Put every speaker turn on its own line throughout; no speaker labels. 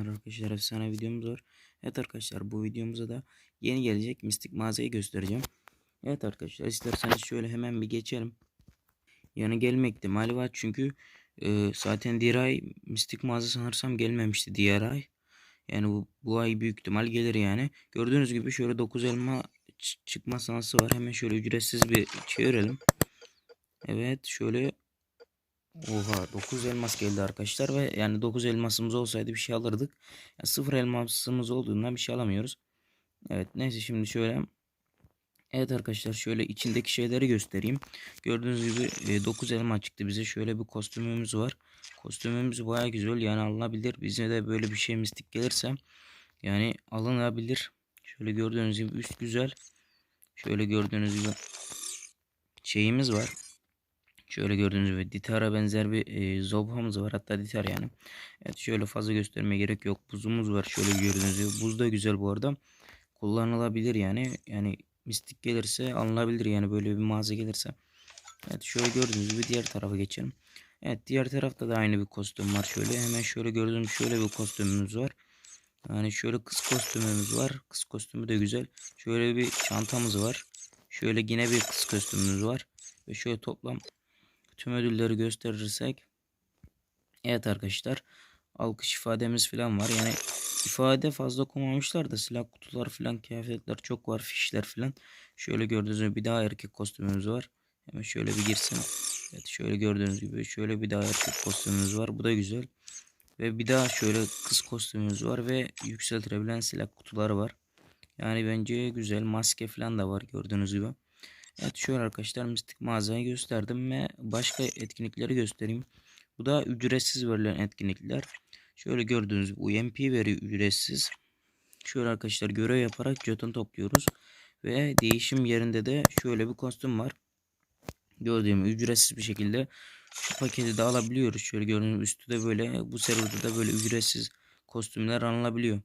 Arkadaşlar efsane videomuz var. Evet arkadaşlar bu videomuzda da yeni gelecek mistik mağazayı göstereceğim. Evet arkadaşlar isterseniz şöyle hemen bir geçelim. Yani gelme ihtimali var çünkü e, zaten diğer ay mistik mağaza sanırsam gelmemişti diğer ay. Yani bu, bu ay büyük ihtimal gelir yani. Gördüğünüz gibi şöyle 9 elma çıkma şansı var. Hemen şöyle ücretsiz bir çevirelim. Evet şöyle Oha 9 elmas geldi arkadaşlar ve yani 9 elmasımız olsaydı bir şey alırdık. Yani 0 elmasımız olduğundan bir şey alamıyoruz. Evet neyse şimdi şöyle. Evet arkadaşlar şöyle içindeki şeyleri göstereyim. Gördüğünüz gibi 9 elma çıktı bize. Şöyle bir kostümümüz var. Kostümümüz baya güzel yani alınabilir. Bize de böyle bir şey mistik gelirse yani alınabilir. Şöyle gördüğünüz gibi üst güzel. Şöyle gördüğünüz gibi şeyimiz var. Şöyle gördüğünüz gibi Ditar'a benzer bir e, Zobhamız var. Hatta Ditar yani. Evet şöyle fazla göstermeye gerek yok. Buzumuz var. Şöyle gördüğünüz gibi. Buz da güzel bu arada. Kullanılabilir yani. Yani mistik gelirse alınabilir yani böyle bir mağaza gelirse. Evet şöyle gördüğünüz gibi diğer tarafa geçelim. Evet diğer tarafta da aynı bir kostüm var. Şöyle hemen şöyle gördüğünüz şöyle bir kostümümüz var. Yani şöyle kız kostümümüz var. Kız kostümü de güzel. Şöyle bir çantamız var. Şöyle yine bir kız kostümümüz var. Ve şöyle toplam tüm ödülleri gösterirsek. Evet arkadaşlar alkış ifademiz falan var. Yani ifade fazla koymamışlar da silah kutuları falan kıyafetler çok var fişler falan şöyle gördüğünüz gibi bir daha erkek kostümümüz var. Hemen şöyle bir girsin. Evet şöyle gördüğünüz gibi şöyle bir daha erkek kostümümüz var. Bu da güzel. Ve bir daha şöyle kız kostümümüz var ve yükseltilebilen silah kutuları var. Yani bence güzel maske falan da var gördüğünüz gibi Evet şöyle arkadaşlar mistik mağazayı gösterdim ve başka etkinlikleri göstereyim. Bu da ücretsiz verilen etkinlikler. Şöyle gördüğünüz gibi UMP veriyor ücretsiz. Şöyle arkadaşlar görev yaparak jeton topluyoruz. Ve değişim yerinde de şöyle bir kostüm var. Gördüğüm ücretsiz bir şekilde şu paketi de alabiliyoruz. Şöyle gördüğünüz üstü de böyle bu serverda da böyle ücretsiz kostümler alınabiliyor.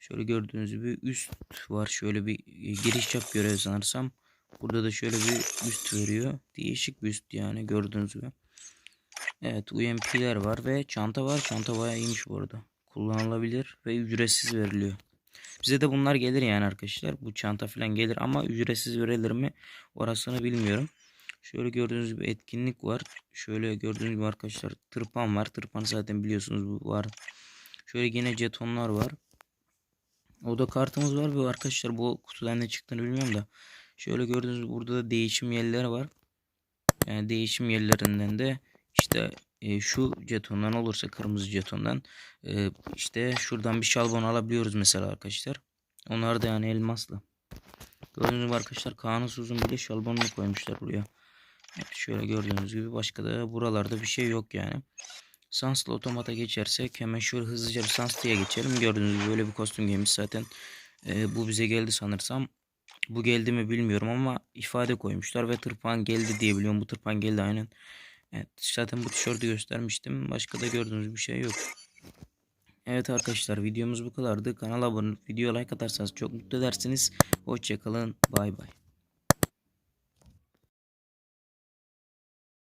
Şöyle gördüğünüz gibi üst var. Şöyle bir giriş yap görev sanırsam. Burada da şöyle bir üst veriyor. Değişik bir üst yani gördüğünüz gibi. Evet UMP'ler var ve çanta var. Çanta bayağı iyiymiş bu arada. Kullanılabilir ve ücretsiz veriliyor. Bize de bunlar gelir yani arkadaşlar. Bu çanta falan gelir ama ücretsiz verilir mi orasını bilmiyorum. Şöyle gördüğünüz gibi etkinlik var. Şöyle gördüğünüz gibi arkadaşlar tırpan var. Tırpan zaten biliyorsunuz bu var. Şöyle yine jetonlar var. Oda kartımız var ve arkadaşlar bu kutudan ne çıktığını bilmiyorum da. Şöyle gördüğünüz burada da değişim yerleri var. Yani değişim yerlerinden de işte e, şu jetondan olursa kırmızı jetondan e, işte şuradan bir şalbon alabiliyoruz mesela arkadaşlar. Onlar da yani elmaslı. Gördüğünüz gibi arkadaşlar kanunsuzun bile şalbonunu koymuşlar buraya. Evet, şöyle gördüğünüz gibi başka da buralarda bir şey yok yani. Sanslı otomata geçersek hemen şöyle hızlıca bir Sanslı'ya geçelim. Gördüğünüz gibi böyle bir kostüm giymiş zaten. E, bu bize geldi sanırsam. Bu geldi mi bilmiyorum ama ifade koymuşlar ve tırpan geldi diye biliyorum. Bu tırpan geldi aynen. Evet zaten bu tişörtü göstermiştim. Başka da gördüğünüz bir şey yok. Evet arkadaşlar videomuz bu kadardı. Kanala abone video like atarsanız çok mutlu edersiniz. Hoşçakalın. Bay bay.